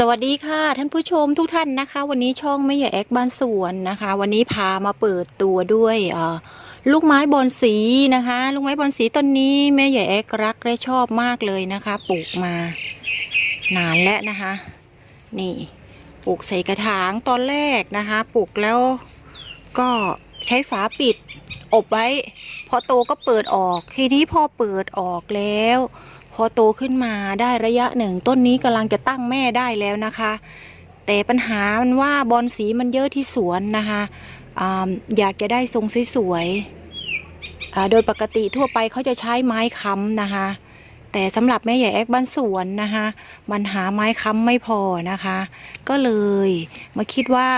สวัสดีค่ะ ท่านผู้ชมทุกท่านนะคะ วันนี้ช่องไม่ใหญ่แอกบ้านสวนนะคะ วันนี้พามาเปิดตัวด้วยลูกไม้บอนสีนะคะ ลูกไม้บอนสีต้นนี้แม่ใหญ่แอกรักและชอบมากเลยนะคะ ปลูกมานานแล้วนะคะ นี่ปลูกใส่กระถางตอนแรกนะคะปลูกแล้วก็ใช้ฝาปิดอบไว้ พอโตก็เปิดออกทีนี้พอเปิดออกแล้ว พอโตขึ้นมาได้ระยะหนึ่ง ต้นนี้กำลังจะตั้งแม่ได้แล้วนะคะ แต่ปัญหามันว่าบอลสีมันเยอะที่สวนนะคะออยากจะได้ทรงสวยๆโดยปกติทั่วไปเขาจะใช้ไม้ค้ำนะคะ แต่สำหรับแม่ใหญ่แอกบ้านสวนนะคะมันหาไม้ค้ำไม่พอนะคะ ก็เลยมาคิดว่า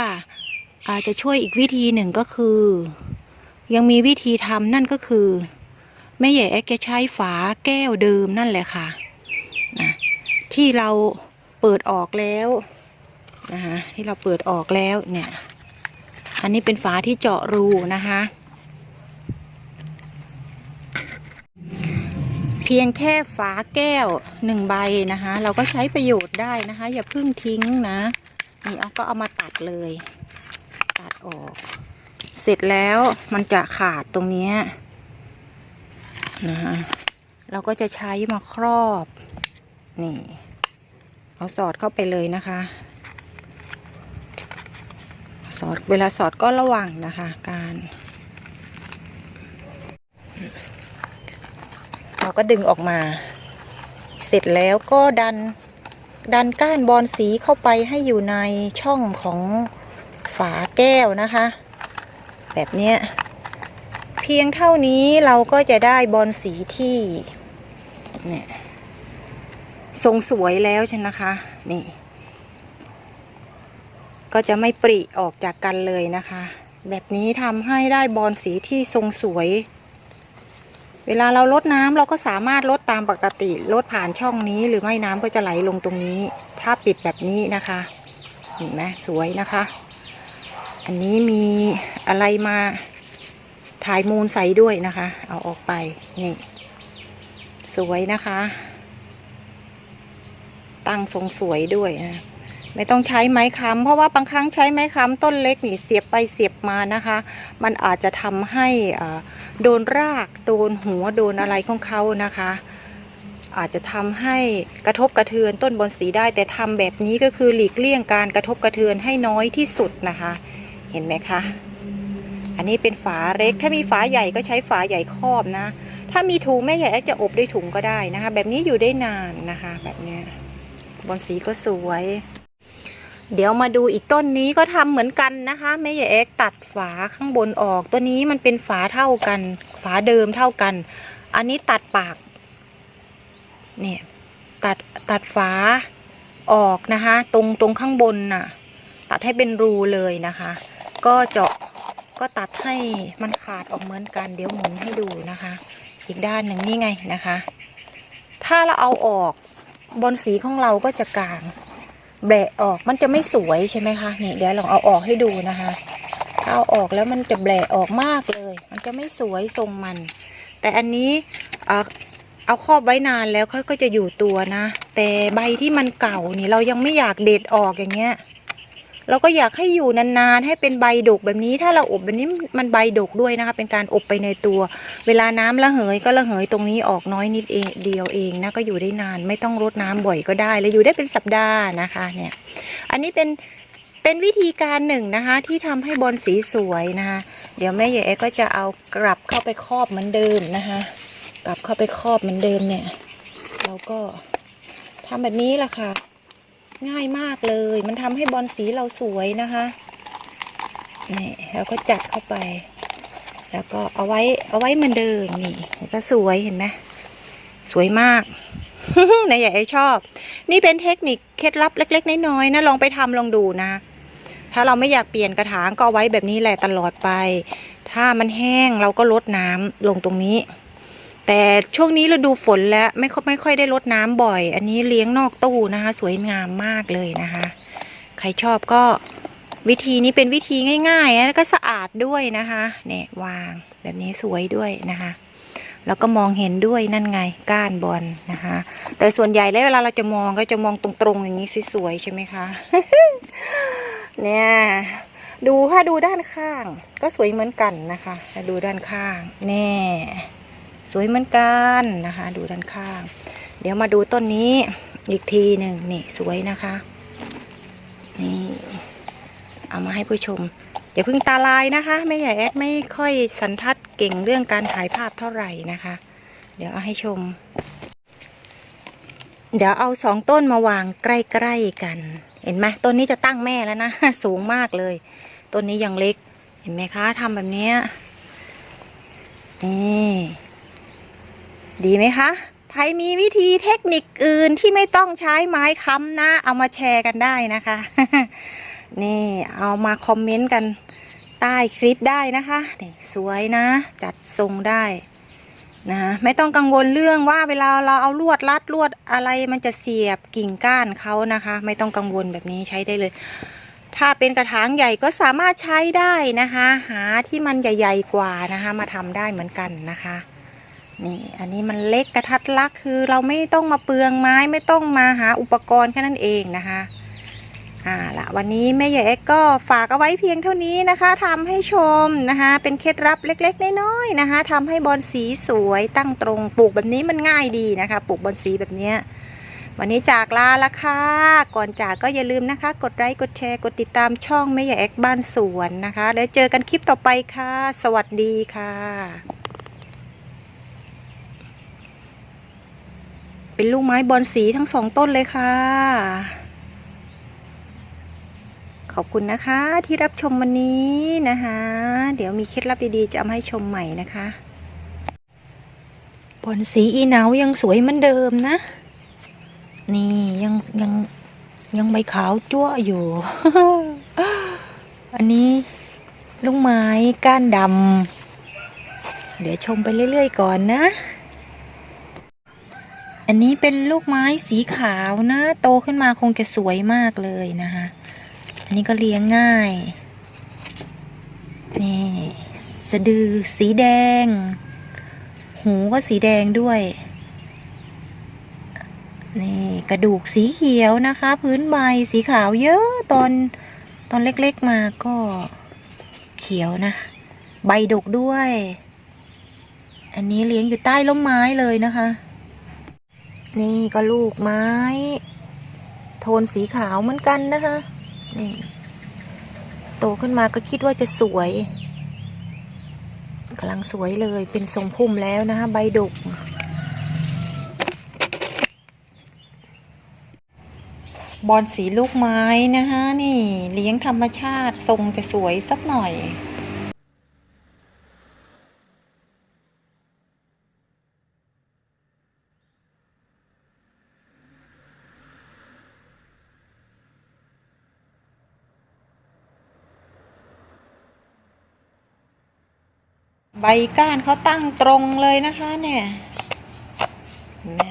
อาจจะช่วยอีกวิธีหนึ่งก็คือ ยังมีวิธีทำนั่นก็คือ แม่ใหญ่แกใช้ฝาแก้วเดิมนั่นแหละค่ะนะที่เราเปิดออกแล้วนะคะที่เราเปิดออกแล้วเนี่ย อันนี้เป็นฝาที่เจาะรูนะคะ เพียงแค่ฝาแก้วหนึ่งใบนะคะ เราก็ใช้ประโยชน์ได้นะคะ อย่าเพิ่งทิ้งนะนี่เอาก็เอามาตัดเลย ตัดออก เสร็จแล้วมันจะขาดตรงนี้ นะคะเราก็จะใช้มาครอบนี่เอาสอดเข้าไปเลยนะคะ สอดเวลาสอดก็ระวังนะคะ การ เราก็ดึงออกมา เสร็จแล้วก็ดันดันก้านบอลสีเข้าไปให้อยู่ในช่องของฝาแก้วนะคะ แบบเนี้ย พียงเท่านี้เราก็จะได้บอลสีที่เนี่ยทรงสวยแล้วใช่ไหมนะคะ นี่ ก็จะไม่ปริออกจากกันเลยนะคะ แบบนี้ทำให้ได้บอลสีที่ทรงสวย เวลาเราลดน้ำเราก็สามารถลดตามปกติลดผ่านช่องนี้ หรือไม่น้ำก็จะไหลลงตรงนี้ ถ้าปิดแบบนี้นะคะเห็นไหมสวยนะคะ อันนี้มีอะไรมา ถ่ายมูลใสด้วยนะคะ เอาออกไป นี่ สวยนะคะ ตั้งทรงสวยด้วยนะ ไม่ต้องใช้ไม้ค้ำเพราะว่าบางครั้งใช้ไม้ค้ำต้นเล็กนี่เสียบไปเสียบมานะคะ มันอาจจะทำให้โดนราก โดนหัว โดนอะไรของเขานะคะอาจจะทำให้กระทบกระเทือนต้นบอนสีได้ แต่ทำแบบนี้ก็คือหลีกเลี่ยงการกระทบกระเทือนให้น้อยที่สุดนะคะ เห็นไหมคะ อันนี้เป็นฝาเล็ก ถ้ามีฝาใหญ่ก็ใช้ฝาใหญ่ครอบนะ ถ้ามีถุงแม่ใหญ่จะอบด้วยถุงก็ได้นะคะ แบบนี้อยู่ได้นานนะคะ แบบนี้บอนสีก็สวย เดี๋ยวมาดูอีกต้นนี้ก็ทำเหมือนกันนะคะแม่ใหญ่เอ็กตัดฝาข้างบนออก ตัวนี้มันเป็นฝาเท่ากัน ฝาเดิมเท่ากัน อันนี้ตัดปาก เนี่ยตัดตัดฝาออกนะคะ ตรงตรงข้างบนน่ะ ตัดให้เป็นรูเลยนะคะ ก็เจาะ ก็ตัดให้มันขาดออกเหมือนกัน เดี๋ยวหมุนให้ดูนะคะ อีกด้านหนึ่งนี่ไงนะคะ ถ้าเราเอาออกบนสีของเราก็จะกลางแบะออกมันจะไม่สวยใช่ไหมคะนี่เดี๋ยวลองเอาออกให้ดูนะคะถ้าเอาออกแล้วมันจะแบะออกมากเลย มันจะไม่สวยทรงมัน แต่อันนี้เอ่อเอาครอบไว้นานแล้วเขาก็จะอยู่ตัวนะ แต่ใบที่มันเก่านี่เรายังไม่อยากเด็ดออกอย่างเงี้ย เราก็อยากให้อยู่นานๆ ให้เป็นใบดกแบบนี้ ถ้าเราอบแบบนี้มันใบดกด้วยนะคะ เป็นการอบไปในตัว เวลาน้ำระเหยก็ระเหยตรงนี้ออกน้อยนิดเองเดียวเองนะก็อยู่ได้นานไม่ต้องรดน้ำบ่อยก็ได้ แล้วอยู่ได้เป็นสัปดาห์นะคะเนี่ย อันนี้เป็นเป็นวิธีการหนึ่งนะคะ ที่ทำให้บอลสีสวยนะคะ เดี๋ยวแม่ใหญ่ก็จะเอากลับเข้าไปครอบเหมือนเดิมนะคะ กลับเข้าไปครอบเหมือนเดิมเนี่ย เราก็ทำแบบนี้แหละค่ะ ง่ายมากเลย มันทำให้บอลสีเราสวยนะคะนี่แล้วก็จัดเข้าไป แล้วก็เอาไว้เอาไว้เหมือนเดิมนี่ก็สวยเห็นไหมสวยมากนายใหญ่ชอบ นี่เป็นเทคนิคเคล็ดลับเล็ก ๆ น้อยๆนะลองไปทำลองดูนะ ถ้าเราไม่อยากเปลี่ยนกระถางก็เอาไว้แบบนี้แหละตลอดไป ถ้ามันแห้งเราก็ลดน้ำลงตรงนี้ แต่ช่วงนี้ฤดูฝนแล้วไม่ค่อยไม่ค่อยได้ลดน้ำบ่อย อันนี้เลี้ยงนอกตู้นะคะ สวยงามมากเลยนะคะ ใครชอบก็วิธีนี้เป็นวิธีง่ายๆแล้วก็สะอาดด้วยนะคะเนี่ยวางแบบนี้สวยด้วยนะคะ แล้วก็มองเห็นด้วยนั่นไงก้านบอลนะคะ แต่ส่วนใหญ่แล้วเวลาเราจะมองก็จะมองตรงๆอย่างนี้สวยๆใช่ไหมคะเนี่ยดูถ้าดูด้านข้าง ก็สวยเหมือนกันนะคะดูด้านข้างแน่ สวยเหมือนกันนะคะ ดูด้านข้าง เดี๋ยวมาดูต้นนี้อีกทีหนึ่งนี่สวยนะคะนี่เอามาให้ผู้ชมอย่าเพิ่งตาลายนะคะแม่ใหญ่แอดไม่ค่อยสันทัดเก่งเรื่องการถ่ายภาพเท่าไหร่นะคะ เดี๋ยวเอาให้ชม เดี๋ยวเอาสองต้นมาวางใกล้ๆกัน เห็นไหมต้นนี้จะตั้งแม่แล้วนะสูงมากเลยต้นนี้ยังเล็กเห็นไหมคะทำแบบนี้นี่ ดีไหมคะ ไทยมีวิธีเทคนิคอื่นที่ไม่ต้องใช้ไม้ค้ำนะ เอามาแชร์กันได้นะคะ นี่เอามาคอมเมนต์กันใต้คลิปได้นะคะนี่สวยนะ จัดทรงได้นะไม่ต้องกังวลเรื่องว่าเวลาเราเอาลวดรัดลวดอะไรมันจะเสียบกิ่งก้านเขานะคะ ไม่ต้องกังวลแบบนี้ใช้ได้เลย ถ้าเป็นกระถางใหญ่ก็สามารถใช้ได้นะคะ หาที่มันใหญ่ ๆ กว่านะคะ มาทำได้เหมือนกันนะคะ นี่อันนี้มันเล็กกระทัดรักคือเราไม่ต้องมาเปลืองไม้ไม่ต้องมาหาอุปกรณ์แค่นั้นเองนะคะอ่าละวันนี้แม่ใหญ่เอ็กก็ฝากเอาไว้เพียงเท่านี้นะคะทำให้ชมนะคะเป็นเคล็ดลับเล็กๆน้อยๆนะคะทำให้บอลสีสวยตั้งตรงปลูกแบบนี้มันง่ายดีนะคะปลูกบอลสีแบบเนี้ยวันนี้จากลาละค่ะ ก่อนจากก็อย่าลืมนะคะ กดไลค์ กดแชร์ กดติดตามช่องแม่ใหญ่เอ็กบ้านสวนนะคะ แล้วเจอกันคลิปต่อไปค่ะ สวัสดีค่ะ เป็นลูกไม้บอลสีทั้งสองต้นเลยค่ะ ขอบคุณนะคะที่รับชมวันนี้นะคะ เดี๋ยวมีเคล็ดลับดีๆ จะเอามาให้ชมใหม่นะคะ บอลสีอีเหนายังสวยเหมือนเดิมนะ นี่ยังยังยังใบขาวจั่วอยู่ อันนี้ลูกไม้ก้านดำเดี๋ยวชมไปเรื่อยๆก่อนนะ อันนี้เป็นลูกไม้สีขาวนะโตขึ้นมาคงจะสวยมากเลยนะคะ อันนี้ก็เลี้ยงง่าย นี่สะดือสีแดง หูก็สีแดงด้วย นี่กระดูกสีเขียวนะคะ พื้นใบสีขาวเยอะตอนตอนเล็กๆมาก็เขียวนะ ใบดกด้วย อันนี้เลี้ยงอยู่ใต้ร่มไม้เลยนะคะ นี่ก็ลูกไม้ โทนสีขาวเหมือนกันนะคะนี่โตขึ้นมาก็คิดว่าจะสวยกำลังสวยเลยเป็นทรงพุ่มแล้วนะคะใบดก บอลสีลูกไม้นะคะนี่เลี้ยงธรรมชาติทรงจะสวยสักหน่อย ใบก้านเขาตั้งตรงเลยนะคะเนี่ยนไหม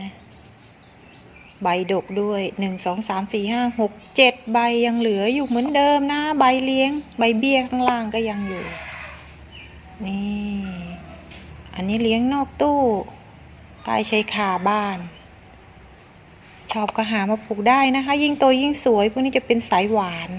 ใบดกด้วยหนึ่งสองสามสี่ห้าหกเจ็ดใบยังเหลืออยู่เหมือนเดิมนะ ใบเลี้ยง ใบเบี้ยข้างล่างก็ยังอยู่ นี่ อันนี้เลี้ยงนอกตู้ใต้ชายคาบ้าน ชอบก็หามาปลูกได้นะคะ ยิ่งโตยิ่งสวย พวกนี้จะเป็นสายหวาน